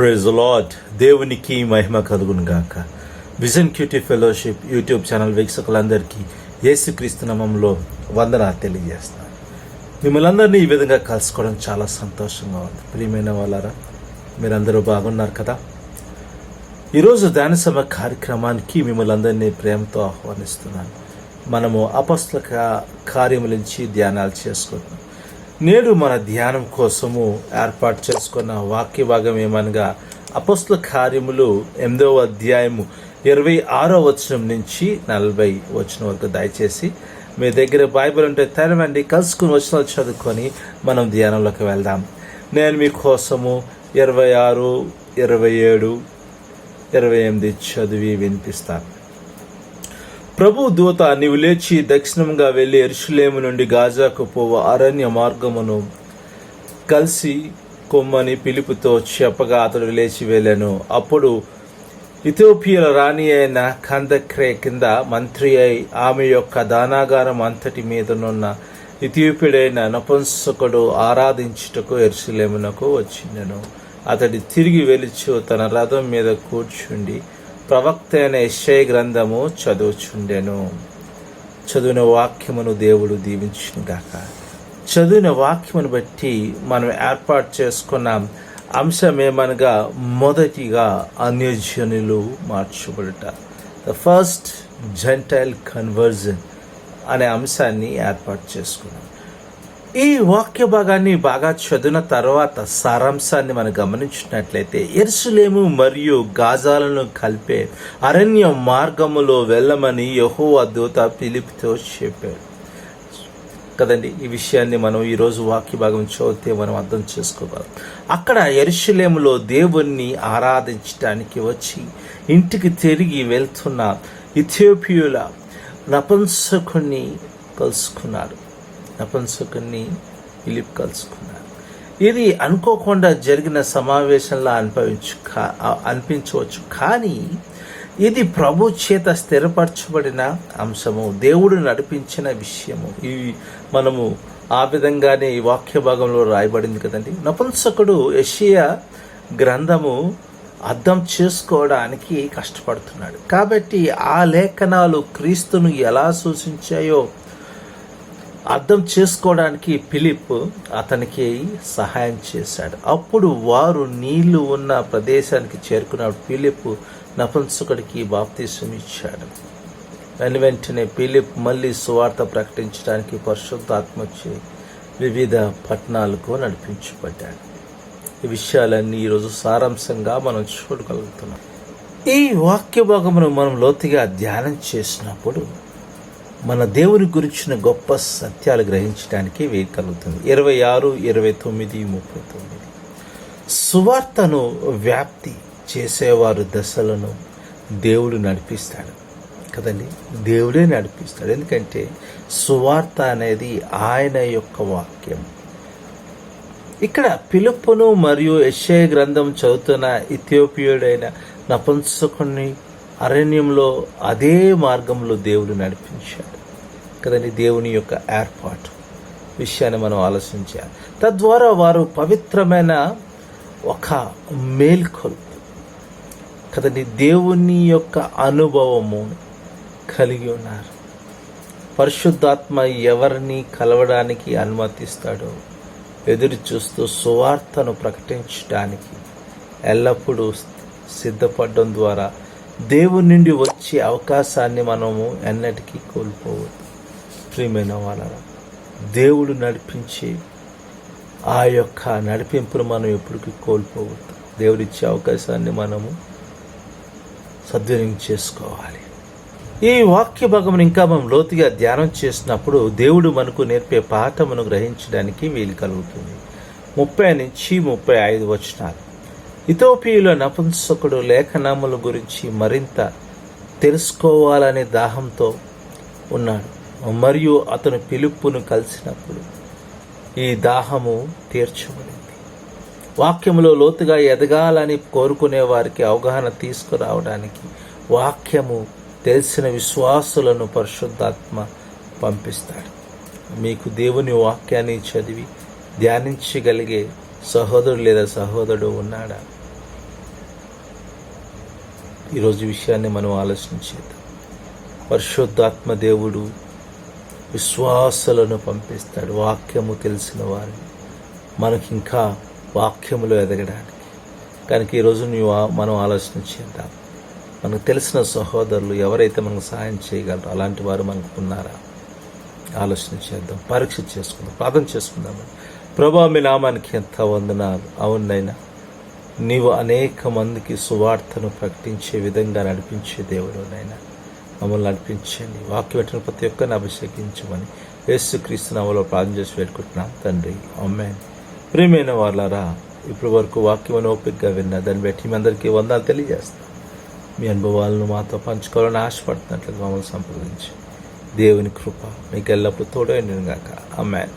Praise lord దేవునికి మహిమ కలుగును గాక. Vision QT fellowship YouTube channel వీక్షకులందరికీ యేసుక్రీస్తు నామంలో వందన తెలియజేస్తాను మిమ్మల్ని అందరినీ ఈ విధంగా కలుసుకోవడం చాలా సంతోషంగా ఉంది. ప్రియమైన వాళ్ళారా మీరందరూ బాగున్నారు కదా? ఈరోజు ధ్యానసభ కార్యక్రమానికి మిమ్మల్ని అందరినీ ప్రేమతో ఆహ్వానిస్తున్నాను. మనము అపస్ల కార్యముల నుంచి ధ్యానాలు చేసుకుంటున్నాం. నేడు మన ధ్యానం కోసము ఏర్పాటు చేసుకున్న వాక్య భాగం ఏమనగా అపస్ల కార్యములు ఎనిమిదవ అధ్యాయము ఇరవై ఆరో వచనం నుంచి నలభై వచనం వరకు దయచేసి మీ దగ్గర బైబిల్ ఉంటే తెరవండి కలుసుకుని వచ్చిన చదువుకొని మనం ధ్యానంలోకి వెళ్దాం. నేను మీకోసము ఇరవై ఆరు ఇరవై ఏడు ఇరవై ఎనిమిది చదివి వినిపిస్తాను. ప్రభు దూత నీవు లేచి దక్షిణంగా వెళ్ళి ఎరుషులేము నుండి గాజాకు పోవు అరణ్య మార్గమును కలిసి కొమ్మని పిలుపుతో చెప్పగా అతడు లేచి వెళ్ళాను. అప్పుడు ఇథోపియల రాణి అయిన కందక్రే కింద మంత్రి అయి ఆమె యొక్క దానాగారం అంతటి మీదనున్న ఇథియోపియుడైన నపుంసకుడు ఆరాధించుటకు ఎరుసలేమునకు వచ్చిండెను అతడి తిరిగి వెలుచు తన రథం మీద కూర్చుండి ప్రవక్త అయిన యశ్ఐ గ్రంథము చదువుచుండెను. చదివిన వాక్యమును దేవుడు దీవించుగాక చదివిన వాక్యమును బట్టి మనం ఏర్పాటు చేసుకున్న అంశం ఏమనగా మొదటిగా అన్యజనులు మార్చబడట. ద ఫస్ట్ జెంటైల్ కన్వర్జన్ అనే అంశాన్ని ఏర్పాటు చేసుకున్నాం. ఈ వాక్య భాగాన్ని బాగా చదివిన తర్వాత సారాంశాన్ని మనం గమనించినట్లయితే ఎరుసలేము మరియు గాజాలను కలిపే అరణ్య మార్గములో వెళ్ళమని యహో దూత పిలుపుతో చెప్పాడు. కదండి ఈ విషయాన్ని మనం ఈరోజు వాక్య భాగం చదివితే మనం అర్థం చేసుకోగలం. అక్కడ ఎరుసలేములో దేవుణ్ణి ఆరాధించడానికి వచ్చి ఇంటికి తిరిగి వెళ్తున్న ఇథియోపియుల నపంసకుని కలుసుకున్నాడు. నపంసకుని పిలిపి కలుసుకున్నారు ఇది అనుకోకుండా జరిగిన సమావేశంలో అనుభవించు అనిపించవచ్చు. కానీ ఇది ప్రభు చేత స్థిరపరచబడిన అంశము. దేవుడు నడిపించిన విషయము. ఇవి మనము ఆ విధంగానే ఈ వాక్య భాగంలో రాయబడింది కదండి. నపుంసకుడు యషియా గ్రంథము అర్థం చేసుకోవడానికి కష్టపడుతున్నాడు. కాబట్టి ఆ లేఖనాలు క్రీస్తును ఎలా సూచించాయో అర్థం చేసుకోవడానికి ఫిలిప్ అతనికి సహాయం చేశాడు. అప్పుడు వారు నీళ్ళు ఉన్న ప్రదేశానికి చేరుకున్నప్పుడు ఫిలిప్ నపుంసకుడికి బాప్తీసం ఇచ్చాడు. వెను వెంటనే ఫిలిప్ మళ్ళీ సువార్త ప్రకటించడానికి పరిశుద్ధాత్మ వచ్చి వివిధ పట్టణాలకు నడిపించబడ్డాడు. ఈ విషయాలన్నీ ఈరోజు సారాంశంగా మనం చూడగలుగుతున్నాం. ఈ వాక్య భాగమును మనం లోతుగా ధ్యానం చేసినప్పుడు మన దేవుని గురించిన గొప్ప సత్యాలు గ్రహించడానికి వీలు కలుగుతుంది. ఇరవై ఆరు ఇరవై తొమ్మిది ముప్పై తొమ్మిది. సువార్తను వ్యాప్తి చేసేవారు దశలను దేవుడు నడిపిస్తాడు. కదండి? దేవుడే నడిపిస్తాడు. ఎందుకంటే సువార్త అనేది ఆయన యొక్క వాక్యం. ఇక్కడ పిలుపును మరియు యశ్ఐ గ్రంథం చదువుతున్న ఇథియోపియుడైన నపుంసకుని అరణ్యంలో అదే మార్గంలో దేవుడు నడిపించాడు. కదండి దేవుని యొక్క ఏర్పాటు విషయాన్ని మనం ఆలోచించాలి. తద్వారా వారు పవిత్రమైన ఒక మేల్కొల్పు కదండి దేవుని యొక్క అనుభవము కలిగి ఉన్నారు. పరిశుద్ధాత్మ ఎవరిని కలవడానికి అనుమతిస్తాడో ఎదురు చూస్తూ సువార్తను ప్రకటించడానికి ఎల్లప్పుడూ సిద్ధపడడం ద్వారా దేవుని నుండి వచ్చే అవకాశాన్ని మనము ఎన్నటికీ కోల్పోవద్దు. ప్రియమైన వాళ్ళ దేవుడు నడిపించి ఆ యొక్క నడిపింపును మనం ఎప్పటికీ కోల్పోవద్దు. దేవుడిచ్చే అవకాశాన్ని మనము సద్వినియోగం చేసుకోవాలి. ఈ వాక్య భాగం ఇంకా మనం లోతుగా ధ్యానం చేసినప్పుడు దేవుడు మనకు నేర్పే పాఠమును గ్రహించడానికి వీలు కలుగుతుంది. ముప్పై నుంచి ముప్పై ఐదు వచనాలు. ఇథోపియుల నపుంసకుడు లేఖనముల గురించి మరింత తెలుసుకోవాలనే దాహంతో ఉన్నాడు. మరియు అతను పిలుపును కలిసినప్పుడు ఈ దాహము తీర్చబడింది. వాక్యములో లోతుగా ఎదగాలని కోరుకునే వారికి అవగాహన తీసుకురావడానికి వాక్యము తెలిసిన విశ్వాసులను పరిశుద్ధాత్మ పంపిస్తాడు. మీకు దేవుని వాక్యాన్ని చదివి ధ్యానించగలిగే సహోదరుడు లేదా సహోదరుడు ఉన్నాడా? ఈరోజు విషయాన్ని మనం ఆలోచించేద్దాం పరిశుద్ధాత్మ దేవుడు విశ్వాసులను పంపిస్తాడు వాక్యము తెలిసిన వారిని మనకి ఇంకా వాక్యములో ఎదగడానికి. కనుక ఈరోజు నువ్వు మనం ఆలోచన చేద్దాం. మనకు తెలిసిన సహోదరులు ఎవరైతే మనకు సహాయం చేయగలరో అలాంటి వారు మనకు ఉన్నారా? ఆలోచన చేద్దాం పరీక్ష చేసుకుందాం ప్రార్థన చేసుకుందాం. ప్రభా మీ నామానికి ఎంత వందనాలు. అవునైనా నీవు అనేక మందికి సువార్తను ప్రకటించే విధంగా నడిపించే దేవుడు నైనా మమ్మల్ని నడిపించండి వాక్యం పెట్టిన ప్రతి ఒక్కరిని అభిషేకించమని యేసుక్రీస్తు నామలో ప్రార్థన చేసి పెట్టుకుంటున్నాం తండ్రి అమ్మాయి ప్రియమైన వాళ్ళారా ఇప్పటి వరకు వాక్యం ఓపికగా విన్నా దాన్ని బట్టి మీ అందరికీ వందాలు తెలియజేస్తాం. మీ అనుభవాలను మాతో పంచుకోవాలని ఆశపడుతున్నట్లు మమ్మల్ని సంప్రదించి. దేవుని కృప మీకు ఎల్లప్పుడూ తోడైండుగాక అమ్మాయి